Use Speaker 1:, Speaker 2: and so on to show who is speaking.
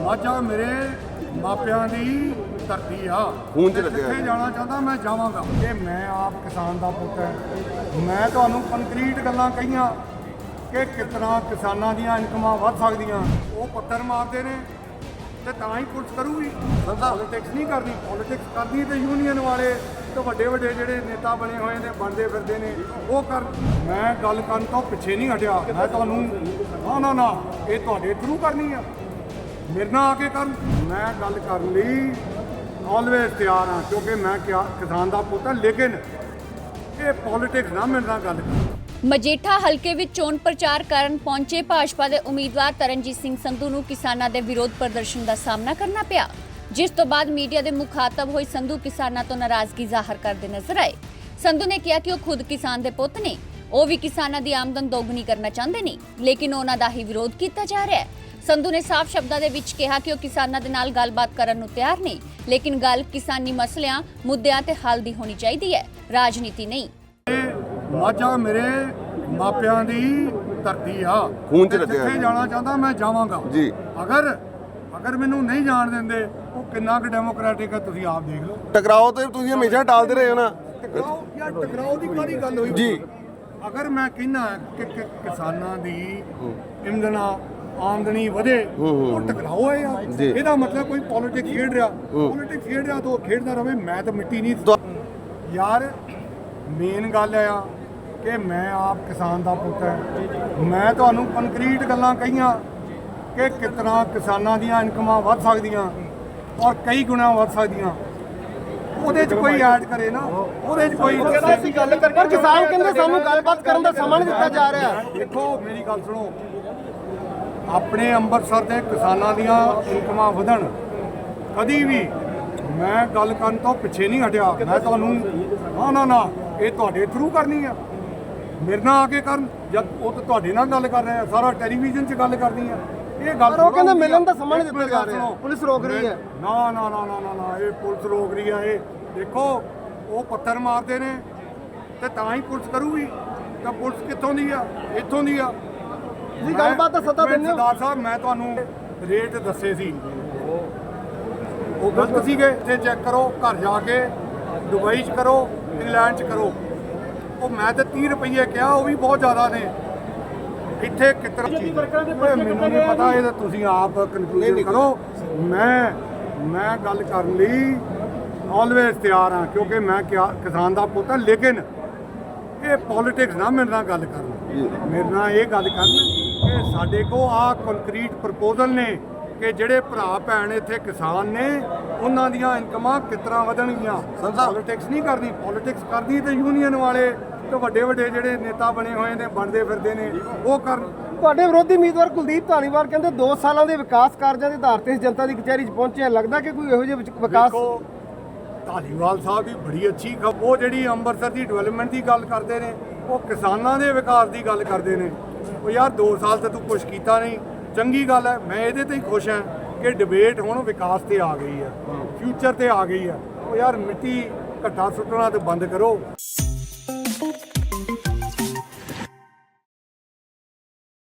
Speaker 1: ਮਾਝਾ ਮੇਰੇ ਮਾਪਿਆਂ ਦੀ ਧਰਤੀ ਆ।
Speaker 2: ਖੂਨ 'ਚ ਲੱਗਿਆ
Speaker 1: ਜਿੱਥੇ ਜਾਣਾ ਚਾਹੁੰਦਾ ਮੈਂ ਜਾਵਾਂਗਾ। ਕਿ ਮੈਂ ਆਪ ਕਿਸਾਨ ਦਾ ਪੁੱਤ ਹੈ ਮੈਂ ਤੁਹਾਨੂੰ ਕੰਕਰੀਟ ਗੱਲਾਂ ਕਹੀਆਂ ਕਿ ਕਿਤਨਾ ਕਿਸਾਨਾਂ ਦੀਆਂ ਇਨਕਮਾਂ ਵੱਧ ਸਕਦੀਆਂ। ਉਹ ਪੱਥਰ ਮਾਰਦੇ ਨੇ ਤੇ ਤਾਂ ਹੀ ਪੁਲਿਸ ਕਰੂਗੀ। ਪੋਲਿਟਿਕਸ ਨਹੀਂ ਕਰਨੀ। ਪੋਲਿਟਿਕਸ ਕਰਨੀ ਤੇ ਯੂਨੀਅਨ ਵਾਲੇ ਤੇ ਵੱਡੇ ਵੱਡੇ ਜਿਹੜੇ ਨੇਤਾ ਬਣੇ ਹੋਏ ਨੇ ਬਣਦੇ ਫਿਰਦੇ ਨੇ ਉਹ ਕਰ। ਮੈਂ ਗੱਲ ਕਰਨ ਤੋਂ ਪਿੱਛੇ ਨਹੀਂ ਹਟਿਆ। ਮੈਂ ਤੁਹਾਨੂੰ ਨਾ ਨਾ ਨਾ ਇਹ ਤੁਹਾਡੇ ਥਰੂ ਕਰਨੀ ਆ। ਮੇਰੇ ਨਾਲ ਆ ਕੇ ਕਰਨ। ਮੈਂ ਗੱਲ ਕਰਨ ਲਈ ਆਲਵੇਜ਼ ਤਿਆਰ ਹਾਂ, ਕਿਉਂਕਿ ਮੈਂ ਕਿਸਾਨ ਦਾ ਪੁੱਤ ਹਾਂ, ਲੇਕਿਨ ਇਹ ਪੋਲਿਟਿਕਸ ਨਾ ਮੇਰੇ ਨਾਲ ਗੱਲ ਕਰ
Speaker 3: ਮਜੀਠਾ ਹਲਕੇ ਵਿੱਚ ਚੋਣ ਪ੍ਰਚਾਰ ਕਰਨ ਪਹੁੰਚੇ ਭਾਜਪਾ ਦੇ ਉਮੀਦਵਾਰ ਤਰਨਜੀਤ ਸਿੰਘ ਸੰਧੂ ਨੂੰ ਕਿਸਾਨਾਂ ਦੇ ਵਿਰੋਧ ਪ੍ਰਦਰਸ਼ਨ ਦਾ ਸਾਹਮਣਾ ਕਰਨਾ ਪਿਆ, ਜਿਸ ਤੋਂ ਬਾਅਦ ਮੀਡੀਆ ਦੇ ਮੁਖਾਤਬ ਹੋਏ ਸੰਧੂ ਕਿਸਾਨਾਂ ਤੋਂ ਨਾਰਾਜ਼ਗੀ ਜ਼ਾਹਰ ਕਰਦੇ ਨਜ਼ਰ ਆਏ। ਸੰਧੂ ਨੇ ਕਿਹਾ ਕਿ ਉਹ ਖੁਦ ਕਿਸਾਨ ਦੇ ਪੁੱਤ ਨੇ, ਉਹ ਵੀ ਕਿਸਾਨਾਂ ਦੀ ਆਮਦਨ ਦੋਗੁਣੀ ਕਰਨਾ ਚਾਹੁੰਦੇ ਨੇ, ਲੇਕਿਨ ਉਹਨਾਂ ਦਾ ਹੀ ਵਿਰੋਧ ਕੀਤਾ ਜਾ ਰਿਹਾ ਹੈ। ਸੰਧੂ ਨੇ ਸਾਫ਼ ਸ਼ਬਦਾਂ ਦੇ ਵਿੱਚ ਕਿਹਾ ਕਿ ਉਹ ਕਿਸਾਨਾਂ ਦੇ ਨਾਲ ਗੱਲਬਾਤ ਕਰਨ ਨੂੰ ਤਿਆਰ ਨੇ ਲੇਕਿਨ ਗੱਲ ਕਿਸਾਨੀ ਮਸਲਿਆਂ ਮੁੱਦਿਆਂ ਤੇ ਹੱਲ ਦੀ ਹੋਣੀ ਚਾਹੀਦੀ ਹੈ। ਰਾਜਨੀਤੀ ਨਹੀਂ।
Speaker 1: ਮਾਝਾ ਮੇਰੇ ਮਾਪਿਆਂ ਦੀ ਧਰਤੀ ਆ।
Speaker 2: ਖੂਨ 'ਚ ਲੱਗਿਆ
Speaker 1: ਜਿੱਥੇ। ਜਾਣਾ ਚਾਹੁੰਦਾ ਮੈਂ ਜਾਵਾਂਗਾ।
Speaker 2: ਜੀ।
Speaker 1: ਅਗਰ ਅਗਰ ਮੈਨੂੰ ਨਹੀਂ ਜਾਣ ਦਿੰਦੇ ਉਹ ਕਿੰਨਾ ਕੁ ਡੈਮੋਕ੍ਰੈਟਿਕ ਹੈ ਤੁਸੀਂ ਆਪ ਦੇਖ ਲਓ।
Speaker 2: ਟਕਰਾਓ ਤੇ ਤੁਸੀਂ ਹਮੇਸ਼ਾ ਟਾਲਦੇ ਰਹੇ ਹੋ ਨਾ।
Speaker 1: ਟਕਰਾਓ ਯਾਰ ਟਕਰਾਓ ਦੀ ਕਾਹਦੀ ਗੱਲ ਹੋਈ?
Speaker 2: ਜੀ।
Speaker 1: ਅਗਰ ਮੈਂ ਕਹਿੰਦਾ ਕਿ ਕਿ ਕਿਸਾਨਾਂ ਦੀ ਇਮਦਨਾ ਆਮਦਨੀ ਵਧੇ ਉਹ ਟਕਰਾਓ ਹੈ ਯਾਰ। ਇਹਦਾ ਮਤਲਬ ਕੋਈ ਪੋਲਿਟਿਕਸ ਖੇਡ ਰਿਹਾ। ਪੋਲਿਟਿਕਸ ਖੇਡ ਰਿਹਾ ਤਾਂ ਉਹ ਖੇਡਦਾ ਰਵੇ ਮੈਂ ਤਾਂ ਮਿੱਟੀ ਨਹੀਂ ਯਾਰ ਮੇਨ ਗੱਲ ਆ ਕਿ ਮੈਂ ਆਪ ਕਿਸਾਨ ਦਾ ਪੁੱਤ ਹੈ। ਮੈਂ ਤੁਹਾਨੂੰ ਕੰਕਰੀਟ ਗੱਲਾਂ ਕਹੀਆਂ ਕਿ ਕਿਤਨਾ ਕਿਸਾਨਾਂ ਦੀਆਂ ਇਨਕਮਾਂ ਵੱਧ ਸਕਦੀਆਂ ਔਰ ਕਈ ਗੁਣਾ ਵੱਧ ਸਕਦੀਆਂ। ਉਹਦੇ 'ਚ ਕੋਈ ਐਡ ਕਰੇ ਨਾ। ਉਹਦੇ 'ਚ ਕੋਈ
Speaker 4: ਅਸੀਂ ਗੱਲ ਕਰ ਪਰ ਕਿਸਾਨ ਕਹਿੰਦੇ ਸਾਨੂੰ ਗੱਲਬਾਤ ਕਰਨ ਦਾ ਸਮਾਂ ਨਹੀਂ ਦਿੱਤਾ ਜਾ ਰਿਹਾ।
Speaker 1: ਦੇਖੋ ਮੇਰੀ ਗੱਲ ਸੁਣੋ। ਆਪਣੇ ਅੰਮ੍ਰਿਤਸਰ ਦੇ ਕਿਸਾਨਾਂ ਦੀਆਂ ਇਨਕਮਾਂ ਵਧਣ। ਕਦੀ ਵੀ ਮੈਂ ਗੱਲ ਕਰਨ ਤੋਂ ਪਿੱਛੇ ਨਹੀਂ ਹਟਿਆ। ਮੈਂ ਤੁਹਾਨੂੰ ਨਾ ਨਾ ਨਾ ਇਹ ਤੁਹਾਡੇ ਥਰੂ ਕਰਨੀ ਆ। ਮੇਰੇ ਨਾਲ ਆ ਕੇ ਕਰਨ ਜਦ ਉਹ ਤਾਂ ਤੁਹਾਡੇ ਨਾਲ ਗੱਲ ਕਰ ਰਹੇ ਸਾਰਾ ਟੈਲੀਵਿਜ਼ਨ 'ਚ ਗੱਲ ਕਰਨੀ ਆ। ਇਹ ਗੱਲ
Speaker 4: ਉਹ ਕਹਿੰਦੇ ਮਿਲਣ ਦਾ ਸਮਾਂ ਨਹੀਂ ਦਿੱਤਾ ਜਾ ਰਿਹਾ। ਪੁਲਿਸ ਰੋਕ ਰਹੀ ਹੈ।
Speaker 1: ਨਾ ਨਾ ਨਾ ਨਾ ਨਾ ਨਾ ਇਹ ਪੁਲਿਸ ਰੋਕ ਰਹੀ ਆ ਇਹ ਦੇਖੋ ਉਹ ਪੱਥਰ ਮਾਰਦੇ ਨੇ ਤੇ ਤਾਂ ਹੀ ਪੁਲਿਸ ਕਰੂਗੀ। ਤਾਂ ਪੁਲਿਸ ਕਿੱਥੋਂ ਦੀ ਆ? ਇੱਥੋਂ ਦੀ ਆ।
Speaker 4: ਜੀ, ਗੱਲਬਾਤ ਤਾਂ ਸੱਦਾ ਦਿੰਦੇ ਹੋ।
Speaker 1: ਸਰਦਾਰ ਸਾਹਿਬ ਮੈਂ ਤੁਹਾਨੂੰ ਰੇਟ ਦੱਸੇ ਸੀ। ਉਹ ਗਲਤ ਸੀਗੇ ਤੇ ਚੈੱਕ ਕਰੋ ਘਰ ਜਾ ਕੇ ਦੁਬਈ 'ਚ ਕਰੋ ਇੰਗਲੈਂਡ 'ਚ ਕਰੋ। ਉਹ ਮੈਂ ਤੇ 30 ਰੁਪਏ ਕਿਹਾ ਉਹ ਵੀ ਬਹੁਤ ਜ਼ਿਆਦਾ ਨੇ। ਇੱਥੇ ਕਿਤਨਾ ਮੈਨੂੰ ਨਹੀਂ ਪਤਾ ਇਹ ਤਾਂ ਤੁਸੀਂ ਆਪ ਕਨਕਲੂਜਨ ਕਰੋ। ਮੈਂ ਮੈਂ ਗੱਲ ਕਰਨ ਲਈ ਆਲਵੇਜ਼ ਤਿਆਰ ਹਾਂ ਕਿਉਂਕਿ ਮੈਂ ਕਿਹਾ ਕਿਸਾਨ ਦਾ ਪੁੱਤ ਹਾਂ ਲੇਕਿਨ ਇਹ ਪੋਲਿਟਿਕਸ ਨਾ ਮੇਰੇ ਨਾਲ ਗੱਲ ਕਰਨ। ਮੇਰੇ ਨਾਲ ਇਹ ਗੱਲ ਕਰਨ ਕਿ ਸਾਡੇ ਕੋ ਆ ਕੰਕਰੀਟ ਪ੍ਰਪੋਜ਼ਲ ਨੇ ਕਿ ਜਿਹੜੇ ਭਰਾ ਭੈਣ ਇੱਥੇ ਕਿਸਾਨ ਨੇ ਉਹਨਾਂ ਦੀਆਂ ਇਨਕਮਾਂ ਕਿਤਨਾ ਵਧਣਗੀਆਂ? ਪੋਲਿਟਿਕਸ ਨਹੀਂ ਕਰਨੀ ਪੋਲਿਟਿਕਸ ਕਰਨੀ ਤੇ ਯੂਨੀਅਨ ਵਾਲੇ ਤੇ ਵੱਡੇ ਵੱਡੇ ਜਿਹੜੇ ਨੇਤਾ ਬਣੇ ਹੋਏ ਨੇ ਬਣਦੇ ਫਿਰਦੇ ਨੇ ਉਹ ਕਰਨ।
Speaker 4: ਤੁਹਾਡੇ ਵਿਰੋਧੀ ਉਮੀਦਵਾਰ ਕੁਲਦੀਪ ਧਾਲੀਵਾਲ ਕਹਿੰਦੇ 2 ਸਾਲਾਂ ਦੇ ਵਿਕਾਸ ਕਾਰਜਾਂ ਦੇ ਆਧਾਰ ਤੇ ਜਨਤਾ ਦੀ ਕਚਹਿਰੀ 'ਚ ਪਹੁੰਚੇ ਆ। ਲੱਗਦਾ ਕਿ ਕੋਈ ਇਹੋ ਜਿਹੇ ਵਿਕਾਸ
Speaker 1: ਧਾਲੀਵਾਲ ਸਾਹਿਬ ਦੀ ਬੜੀ ਅੱਛੀ ਖਬਰ ਉਹ ਜਿਹੜੀ ਅੰਮ੍ਰਿਤਸਰ ਦੀ ਡਿਵੈਲਪਮੈਂਟ ਦੀ ਗੱਲ ਕਰਦੇ ਨੇ ਉਹ ਕਿਸਾਨਾਂ ਦੇ ਵਿਕਾਸ ਦੀ ਗੱਲ ਕਰਦੇ ਨੇ। ਉਹ ਯਾਰ 2 ਸਾਲ ਤੇ ਤੂੰ ਕੁਝ ਕੀਤਾ ਨਹੀਂ। ਚੰਗੀ ਗੱਲ ਹੈ ਮੈਂ ਇਹਦੇ ਤੇ ਹੀ ਖੁਸ਼ ਹਾਂ ਕਿ ਡਿਬੇਟ ਹੁਣ ਵਿਕਾਸ ਤੇ ਆ ਗਈ ਹੈ। ਫਿਊਚਰ ਤੇ ਆ ਗਈ ਹੈ। ਉਹ ਯਾਰ ਮਿੱਟੀ ਘੱਟਾ ਸੁੱਟਣਾ ਤੇ ਬੰਦ ਕਰੋ।